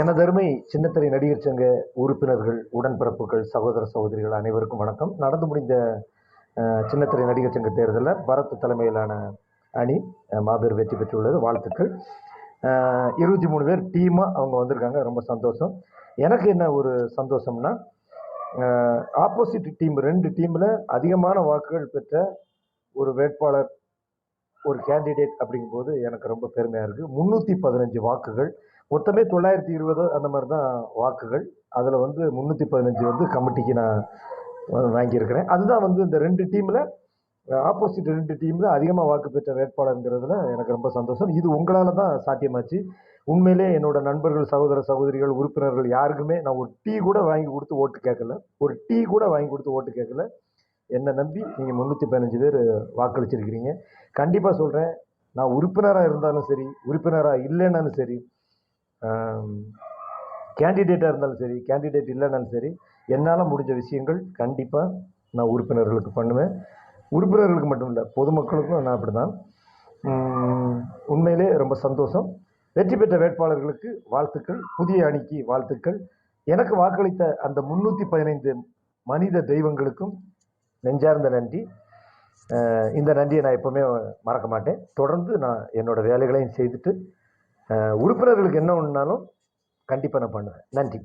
எனதருமை சின்னத்திரை நடிகர் சங்க உறுப்பினர்கள் உடன்பிறப்புகள் சகோதர சகோதரிகள் அனைவருக்கும் வணக்கம். நடந்து முடிந்த சின்னத்திரை நடிகர் சங்க தேர்தலில் பரத் தலைமையிலான அணி மாபெரும் வெற்றி பெற்றுள்ளது. வாழ்த்துக்கள். இருபத்தி மூணு பேர் டீமாக அவங்க வந்திருக்காங்க. ரொம்ப சந்தோஷம். எனக்கு என்ன ஒரு சந்தோஷம்னா ஆப்போசிட் டீம் ரெண்டு டீமில் அதிகமான வாக்குகள் பெற்ற ஒரு வேட்பாளர் ஒரு கேண்டிடேட் அப்படிங்கும்போது எனக்கு ரொம்ப பெருமையாக இருக்குது முந்நூற்றி பதினஞ்சு வாக்குகள் மொத்தமே தொள்ளாயிரத்தி இருபது அந்த மாதிரி தான் வாக்குகள். அதில் வந்து முந்நூற்றி பதினஞ்சு வந்து கமிட்டிக்கு நான் வாங்கியிருக்கிறேன். அதுதான் வந்து இந்த ரெண்டு டீமில் ஆப்போசிட் ரெண்டு டீமில் அதிகமாக வாக்கு பெற்ற வேட்பாளருங்கிறதுல எனக்கு ரொம்ப சந்தோஷம். இது உங்களால் தான் சாத்தியமாச்சு. உண்மையிலே என்னோட நண்பர்கள் சகோதர சகோதரிகள் உறுப்பினர்கள் யாருக்குமே நான் ஒரு டீ கூட வாங்கி கொடுத்து ஓட்டு கேட்கல. ஒரு டீ கூட வாங்கி கொடுத்து ஓட்டு கேட்கல. என்னை நம்பி நீங்கள் முந்நூற்றி பதினஞ்சு பேர் வாக்களிச்சிருக்கிறீங்க. கண்டிப்பாக சொல்கிறேன் நான் உறுப்பினராக இருந்தாலும் சரி உறுப்பினராக இல்லைன்னாலும் சரி கேண்டிடேட்டாக இருந்தாலும் சரி கேண்டிடேட் இல்லைனாலும் சரி என்னால் முடிஞ்ச விஷயங்கள் கண்டிப்பாக நான் உறுப்பினர்களுக்கு பண்ணுவேன். உறுப்பினர்களுக்கு மட்டும் இல்லை பொதுமக்களுக்கும் நான் அப்படி தான் உண்மையிலே ரொம்ப சந்தோஷம். வெற்றி பெற்ற வேட்பாளர்களுக்கு வாழ்த்துக்கள் புதிய அணிக்கு வாழ்த்துக்கள். எனக்கு வாக்களித்த அந்த முந்நூற்றி பதினைந்து மனித தெய்வங்களுக்கும் நெஞ்சார்ந்த நன்றி. இந்த நன்றியை நான் எப்போவுமே மறக்க மாட்டேன். தொடர்ந்து நான் என்னோட வேலைகளையும் செய்துட்டு உறுப்பினர்களுக்கு என்ன ஒன்றுனாலும் கண்டிப்பாக நான் பண்ணுவேன். நன்றி.